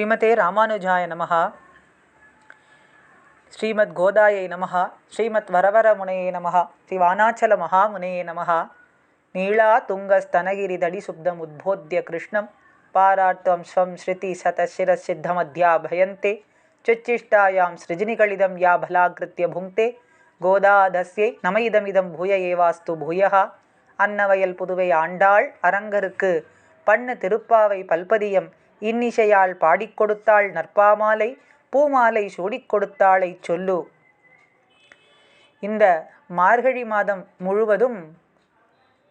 ஸ்ரீமதே ராமானுஜாய நமः ஸ்ரீமத் கோதாயை நமः ஸ்ரீமத் வரவரமுனையே நமः ஸ்ரீ வானாச்சல மகாமுனையே நமः நீளா துங்கஸ்தனகிரி தடி சுப்தம் உத்போத்திய கிருஷ்ணம். பாரார்த்தம் ஸ்வம் ஸ்ருதி சதசிர சித்தமத்யா பயந்தே. சுச்சிஷ்டாயாம் சிருஜினிகளிதம் யா பலாகிருத்திய புங்கே கோதாதஸ்யை நம இதமிதம் பூய ஏவாஸ்து பூயா அன்னவயல் புதுவை ஆண்டாள் அரங்கருக்கு பண்ணு திருப்பாவை பல்பதியம் இன்னிசையால் பாடிக் கொடுத்தாள் நற்பாமாலை பூமாலை சூடிக் கொடுத்தாளை சொல்லு. இந்த மார்கழி மாதம் முழுவதும்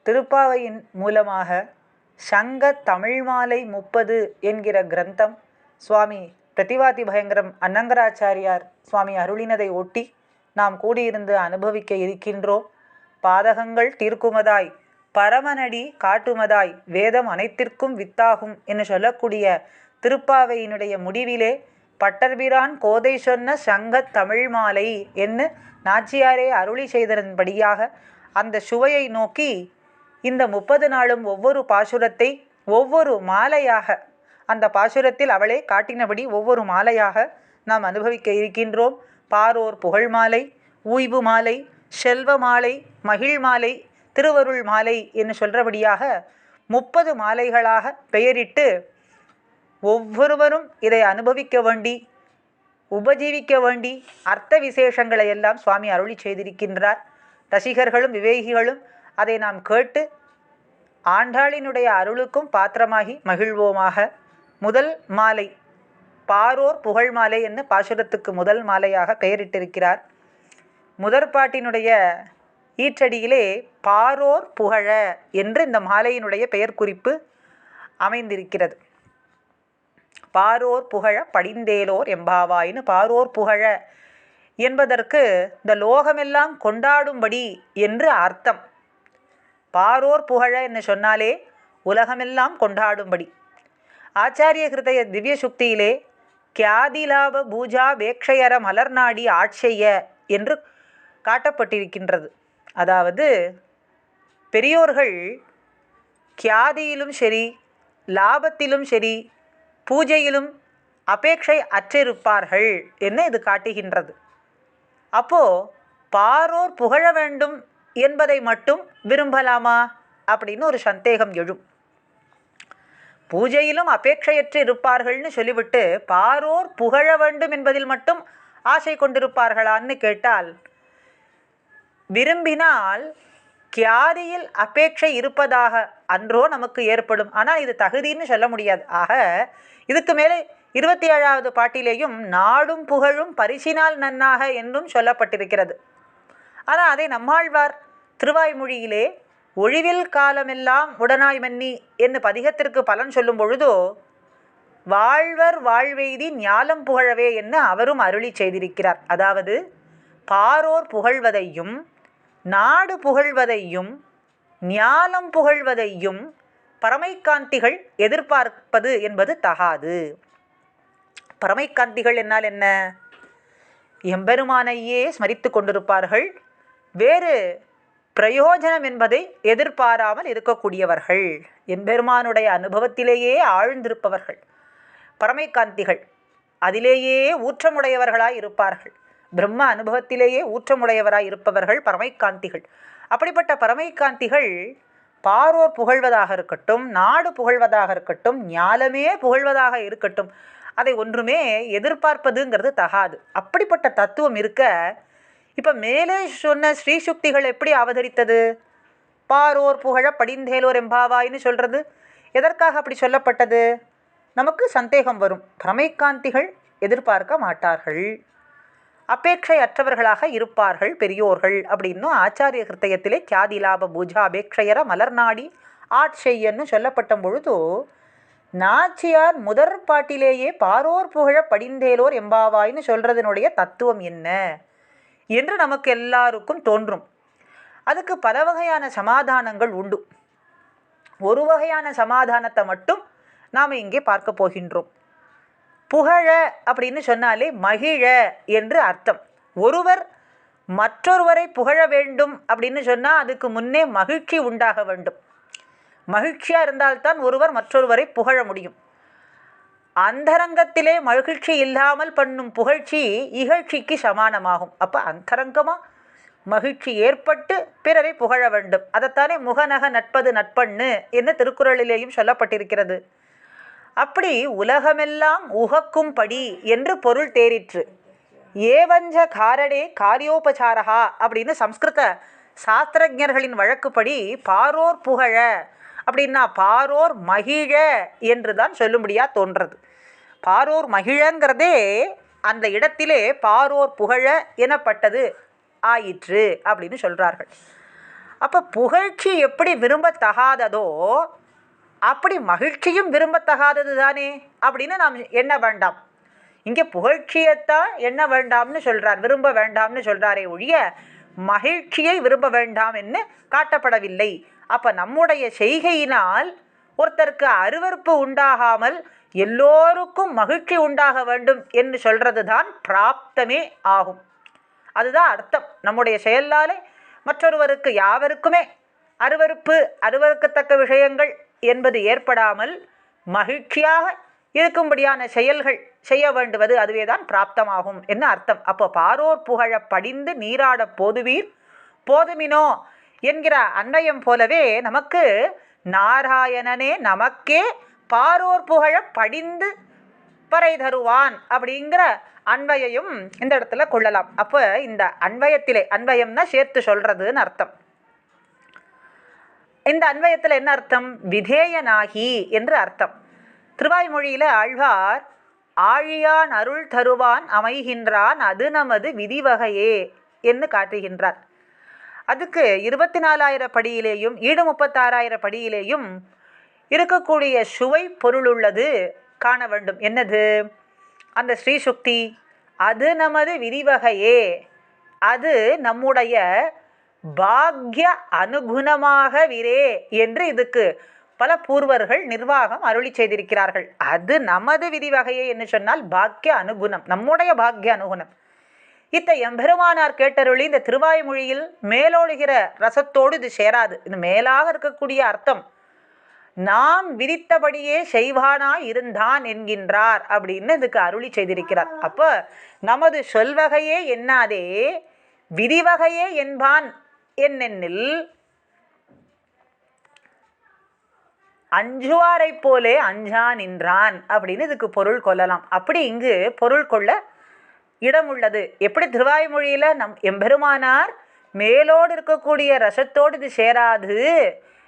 திருப்பாவையின் மூலமாக சங்க தமிழ் மாலை முப்பது என்கிற கிரந்தம் சுவாமி பிரதிவாதி பயங்கரம் அன்னங்கராச்சாரியார் சுவாமி அருளினதை ஒட்டி நாம் கூடியிருந்து அனுபவிக்க இருக்கின்றோம். பாதகங்கள் தீர்க்குமதாய் பரமனடி காட்டுமதாய் வேதம் அனைத்திற்கும் வித்தாகும் என்று சொல்லக்கூடிய திருப்பாவையினுடைய முடிவிலே பட்டர்பிரான் கோதை சொன்ன சங்கத் தமிழ் மாலை என்று நாச்சியாரே அருளி செய்ததன்படியாக அந்த சுவையை நோக்கி இந்த முப்பது நாளும் ஒவ்வொரு பாசுரத்தை ஒவ்வொரு மாலையாக அந்த பாசுரத்தில் அவளே காட்டினபடி ஒவ்வொரு மாலையாக நாம் அனுபவிக்க இருக்கின்றோம். பாரோர் புகழ் மாலை ஊய்வு மாலை செல்வ மாலை மகிழ் மாலை திருவருள் மாலை என்று சொல்கிறபடியாக முப்பது மாலைகளாக பெயரிட்டு ஒவ்வொருவரும் இதை அனுபவிக்க வேண்டி உபஜீவிக்க வேண்டி அர்த்த விசேஷங்களை எல்லாம் சுவாமி அருளி செய்திருக்கின்றார். ரசிகர்களும் விவேகிகளும் அதை நாம் கேட்டு ஆண்டாளினுடைய அருளுக்கும் பாத்திரமாகி மகிழ்வோமாக. முதல் மாலை பாரோர் புகழ் மாலை என்று பாசுரத்துக்கு முதல் மாலையாக பெயரிட்டிருக்கிறார். முதற்பாட்டினுடைய ஈற்றடியிலே பாரோர் புகழ என்று இந்த மாலையினுடைய பெயர் குறிப்பு அமைந்திருக்கிறது. பாரோர் புகழ படிந்தேலோர் எம்பாவாயின்னு பாரோர் புகழ என்பதற்கு இந்த லோகமெல்லாம் கொண்டாடும்படி என்று அர்த்தம். பாரோர் புகழ என்று சொன்னாலே உலகமெல்லாம் கொண்டாடும்படி. ஆச்சாரிய ஹிருதய திவ்ய சுக்தியிலே கியாதிலாப பூஜா வேக்ஷயர மலர்நாடி ஆட்செய்ய என்று காட்டப்பட்டிருக்கின்றது. அதாவது பெரியோர்கள் கியாதியிலும் சரி லாபத்திலும் சரி பூஜையிலும் அபேட்சை அற்றிருப்பார்கள் என்று இது காட்டுகின்றது? அப்போ பாரோர் புகழ வேண்டும் என்பதை மட்டும் விரும்பலாமா? அப்படின்னு ஒரு சந்தேகம் எழும். பூஜையிலும் அபேட்சையற்று இருப்பார்கள்னு சொல்லிவிட்டு பாரோர் புகழ வேண்டும் என்பதில் மட்டும் ஆசை கொண்டிருப்பார்களான்னு கேட்டால் விரும்பினால் கியாதியில் அபேட்சை இருப்பதாக அன்றோ நமக்கு ஏற்படும். ஆனால் இது தகுதின்னு சொல்ல முடியாது. ஆக இதுக்கு மேலே இருபத்தி ஏழாவது பாட்டிலேயும் நாடும் புகழும் பரிசினால் நன்னாக என்றும் சொல்லப்பட்டிருக்கிறது. ஆனால் அதை நம்மாழ்வார் திருவாய்மொழியிலே ஒழிவில் காலமெல்லாம் உடனாய் மன்னி என்று பதிகத்திற்கு பலன் சொல்லும் பொழுதோ வாழ்வர் வாழ்வெய்தி ஞாலம் புகழவே என்று அவரும் அருளி செய்திருக்கிறார். அதாவது பாரோர் புகழ்வதையும் நாடு புகழ்வதையும் ஞாலம் புகழ்வதையும் பரமைக்காந்திகள் எதிர்பார்ப்பது என்பது தகாது. பரமைக்காந்திகள் என்னால் என்ன? எம்பெருமானையே ஸ்மரித்து கொண்டிருப்பார்கள். வேறு பிரயோஜனம் என்பதை எதிர்பாராமல் இருக்கக்கூடியவர்கள். எம்பெருமானுடைய அனுபவத்திலேயே ஆழ்ந்திருப்பவர்கள். பரமைக்காந்திகள். அதிலேயே ஊற்றமுடையவர்களாய் இருப்பார்கள். பிரம்ம அனுபவத்திலேயே ஊற்றமுடையவராய் இருப்பவர்கள் பரமைக்காந்திகள். அப்படிப்பட்ட பரமைக்காந்திகள் பாரோர் புகழ்வதாக இருக்கட்டும் நாடு புகழ்வதாக இருக்கட்டும் ஞாலமே புகழ்வதாக இருக்கட்டும் அதை ஒன்றுமே எதிர்பார்ப்பதுங்கிறது தகாது. அப்படிப்பட்ட தத்துவம் இருக்க இப்போ மேலே சொன்ன ஸ்ரீசுக்திகள் எப்படி அவதரித்தது? பாரோர் புகழ படிந்தேலோர் எம்பாவாயின்னு சொல்கிறது எதற்காக அப்படி சொல்லப்பட்டது? நமக்கு சந்தேகம் வரும். பிரமைக்காந்திகள் எதிர்பார்க்க மாட்டார்கள். அபேட்சை அற்றவர்களாக இருப்பார்கள் பெரியோர்கள் அப்படின்னும் ஆச்சாரிய கிருத்தயத்திலே கியாதிலாப பூஜா அபேட்சையர மலர்நாடி ஆட்செய்யன்னு சொல்லப்பட்ட பொழுது நாச்சியார் முதற் பாட்டிலேயே பாரோர் புகழ படிந்தேலோர் எம்பாவாய்னு சொல்கிறதுனுடைய தத்துவம் என்ன என்று நமக்கு எல்லாருக்கும் தோன்றும். அதுக்கு பல வகையான சமாதானங்கள் உண்டு. ஒரு வகையான சமாதானத்தை மட்டும் நாம் இங்கே பார்க்க போகின்றோம். புகழ அப்படின்னு சொன்னாலே மகிழ என்று அர்த்தம். ஒருவர் மற்றொருவரை புகழ வேண்டும் அப்படின்னு சொன்னால் அதுக்கு முன்னே மகிழ்ச்சி உண்டாக வேண்டும். மகிழ்ச்சியாக இருந்தால்தான் ஒருவர் மற்றொருவரை புகழ முடியும். அந்தரங்கத்திலே மகிழ்ச்சி இல்லாமல் பண்ணும் புகழ்ச்சி இகழ்ச்சிக்கு சமானமாகும். அப்போ அந்தரங்கமாக மகிழ்ச்சி ஏற்பட்டு பிறரை புகழ வேண்டும். அதைத்தானே முகநக நட்பது நட்பண்ணு என்று திருக்குறளிலேயும் சொல்லப்பட்டிருக்கிறது. அப்படி உலகமெல்லாம் உகக்கும்படி என்று பொருள் தேறிற்று. ஏவஞ்ச காரடே காரியோபசாரகா அப்படின்னு சம்ஸ்கிருத சாஸ்திரஜர்களின் வழக்குப்படி பாரோர் புகழ அப்படின்னா பாரோர் மகிழ என்று தான் சொல்லும்படியாக தோன்றது. பாரோர் மகிழங்கிறதே அந்த இடத்திலே பாரோர் புகழ எனப்பட்டது ஆயிற்று அப்படின்னு சொல்கிறார்கள் அப்போ புகழ்ச்சி எப்படி விரும்பத்தகாததோ அப்படி மகிழ்ச்சியும் விரும்பத்தகாதது தானே? அப்படின்னு நாம் எண்ண வேண்டாம். இங்கே புகழ்ச்சியைத்தான் எண்ண வேண்டாம்னு சொல்கிறார் விரும்ப வேண்டாம்னு சொல்கிறாரே ஒழிய மகிழ்ச்சியை விரும்ப வேண்டாம் என்று காட்டப்படவில்லை. அப்போ நம்முடைய செய்கையினால் ஒருத்தருக்கு அருவருப்பு உண்டாகாமல் எல்லோருக்கும் மகிழ்ச்சி உண்டாக வேண்டும் என்று சொல்கிறது தான் பிராப்தமே ஆகும். அதுதான் அர்த்தம். நம்முடைய செயலாலே மற்றொருவருக்கு யாவருக்குமே அருவருப்பு அருவருக்கத்தக்க விஷயங்கள் என்பது ஏற்படாமல் மகிழ்ச்சியாக இருக்கும்படியான செயல்கள் செய்ய வேண்டுவது அதுவே தான் பிராப்தமாகும். என்ன அர்த்தம்? அப்போ பாரோர் புகழ படிந்து நீராட போதுவீர் போதுமினோ என்கிற அன்வயம் போலவே நமக்கு நாராயணனே நமக்கே பாரோர் புகழ படிந்து பறை தருவான் அப்படிங்கிற அன்வயையும் இந்த இடத்துல கொள்ளலாம். அப்போ இந்த அன்வயத்திலே அன்வயம்னா சேர்த்து சொல்றதுன்னு அர்த்தம். இந்த அன்வயத்தில் என்ன அர்த்தம்? விதேயனாகி என்று அர்த்தம். திருவாய்மொழியில் ஆழ்வார் ஆழியான் அருள் தருவான் அமைகின்றான் அது நமது விதிவகையே என்று காட்டுகின்றார். அதுக்கு இருபத்தி நாலாயிரம் படியிலேயும் ஈடு முப்பத்தாறாயிரம் படியிலேயும் இருக்கக்கூடிய சுவை பொருள் உள்ளது காண வேண்டும். என்னது? அந்த ஸ்ரீசுக்தி அது நமது விதிவகையே அது நம்முடைய பாக்ய அனுகுணமாக விரே என்று இதுக்கு பல பூர்வர்கள் நிர்வாகம் அருளி செய்திருக்கிறார்கள். அது நமது விதி வகையை என்று சொன்னால் பாக்கிய அனுகுணம் நம்முடைய பாக்கிய அனுகுணம். இத்த எம்பெருமானார் கேட்டருளி இந்த திருவாய்மொழியில் மேலோழுகிற ரசத்தோடு இது சேராது. இது மேலாக இருக்கக்கூடிய அர்த்தம். நாம் விதித்தபடியே செய்வானா இருந்தான் என்கின்றார் அப்படின்னு இதுக்கு அருளி செய்திருக்கிறார். அப்போ நமது சொல்வகையே எண்ணாதே விதிவகையே என்பான். என்னென்னில் அஞ்சுவாரைப் போலே அஞ்சா நின்றான் அப்படின்னு இதுக்கு பொருள் கொள்ளலாம். அப்படி இங்கு பொருள் கொள்ள இடம் உள்ளது எப்படி திருவாய்மொழியில் நம் எம்பெருமானார் மேலோடு இருக்கக்கூடிய ரசத்தோடு இது சேராது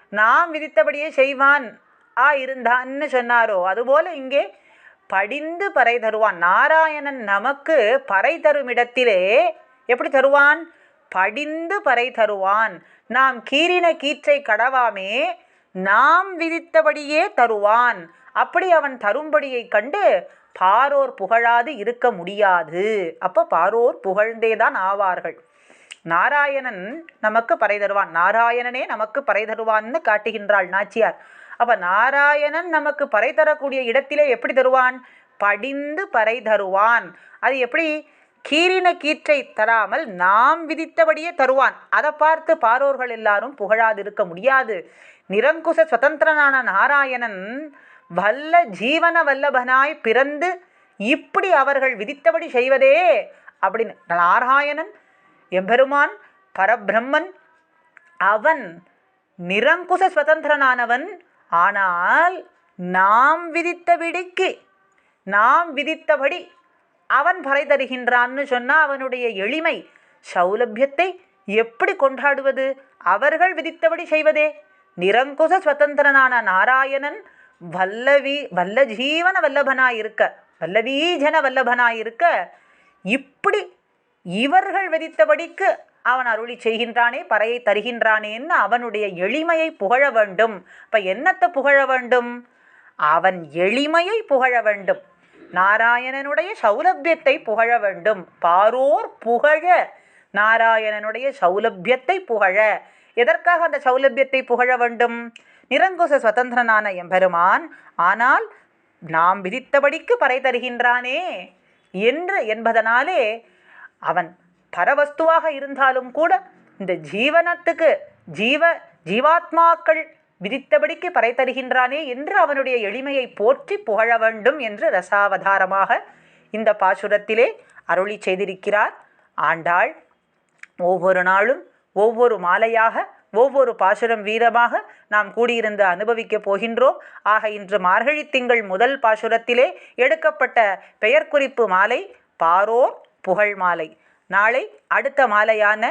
நாம் விதித்தபடியே செய்வான் ஆ இருந்தான்னு சொன்னாரோ? அதுபோல இங்கே படிந்து பறை தருவான். நாராயணன் நமக்கு பறை தரும் இடத்திலே எப்படி தருவான்? படிந்து பறை தருவான். நாம் கீறின கீற்றை கடவாமே நாம் விதித்தபடியே தருவான். அப்படி அவன் தரும்படியை கண்டு பாரோர் புகழாது இருக்க முடியாது. அப்போ பாரோர் புகழ்ந்தே தான் ஆவார்கள். நாராயணன் நமக்கு பறை தருவான். நாராயணனே நமக்கு பறை தருவான்னு காட்டுகின்றாள் நாச்சியார். அப்போ நாராயணன் நமக்கு பறை தரக்கூடிய இடத்திலே எப்படி தருவான்? படிந்து பறை தருவான். அது எப்படி கீறின கீற்றை தராமல் நாம் விதித்தபடியே தருவான். அதை பார்த்து பாரோர்கள் எல்லாரும் புகழாதிருக்க முடியாது. நிரங்குச சுதந்திரனான நாராயணன் வல்ல ஜீவன வல்லபனாய் பிறந்து இப்படி அவர்கள் விதித்தபடி செய்வதே அப்படின்னு நாராயணன் எம்பெருமான் பரபிரம்மன் அவன் நிரங்குச சுதந்திரனானவன். ஆனால் நாம் விதித்தபடிக்கு நாம் விதித்தபடி அவன் பறை தருகின்றான்னு சொன்னால் அவனுடைய எளிமை சௌலபியத்தை எப்படி கொண்டாடுவது? அவர்கள் விதித்தபடி செய்வதே. நிரங்குச சுதந்திரனான நாராயணன் வல்லவி வல்ல ஜீவன வல்லபனாயிருக்க வல்லவீஜன வல்லபனாய் இருக்க இப்படி இவர்கள் விதித்தபடிக்கு அவன் அருளி செய்கின்றானே பறையை தருகின்றானேன்னு அவனுடைய எளிமையை புகழ வேண்டும். இப்போ என்னத்தை புகழ வேண்டும்? அவன் எளிமையை புகழ வேண்டும். நாராயணனுடைய சௌலபியத்தை புகழ வேண்டும். பாரோர் புகழ. நாராயணனுடைய சௌலபியத்தை புகழ. எதற்காக அந்த சௌலபியத்தை புகழ வேண்டும்? நிரங்குச சுதந்திரனான எம்பெருமான் ஆனால் நாம் விதித்தபடிக்கு பறை தருகின்றானே என்று என்பதனாலே அவன் பரவஸ்துவாக இருந்தாலும் கூட இந்த ஜீவனத்துக்கு ஜீவ ஜீவாத்மாக்கள் விதித்தபடிக்கு பறை தருகின்றானே என்று அவனுடைய எளிமையை போற்றி புகழ வேண்டும் என்று ரசாவதாரமாக இந்த பாசுரத்திலே அருளி செய்திருக்கிறார். ஆண்டாள் ஒவ்வொரு நாளும் ஒவ்வொரு மாலையாக ஒவ்வொரு பாசுரம் வீரமாக நாம் கூடியிருந்து அனுபவிக்கப் போகின்றோம். ஆக இன்று மார்கழி திங்கள் முதல் பாசுரத்திலே எடுக்கப்பட்ட பெயர் குறிப்பு மாலை பாரோர் புகழ் மாலை. நாளை அடுத்த மாலையான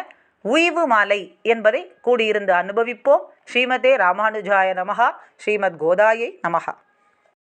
உய்வு மாலை என்பதை கூடியிருந்து அனுபவிப்போம். ஸ்ரீமதே ராமானுஜாய நமகா ஸ்ரீமத் கோதாயை நமகா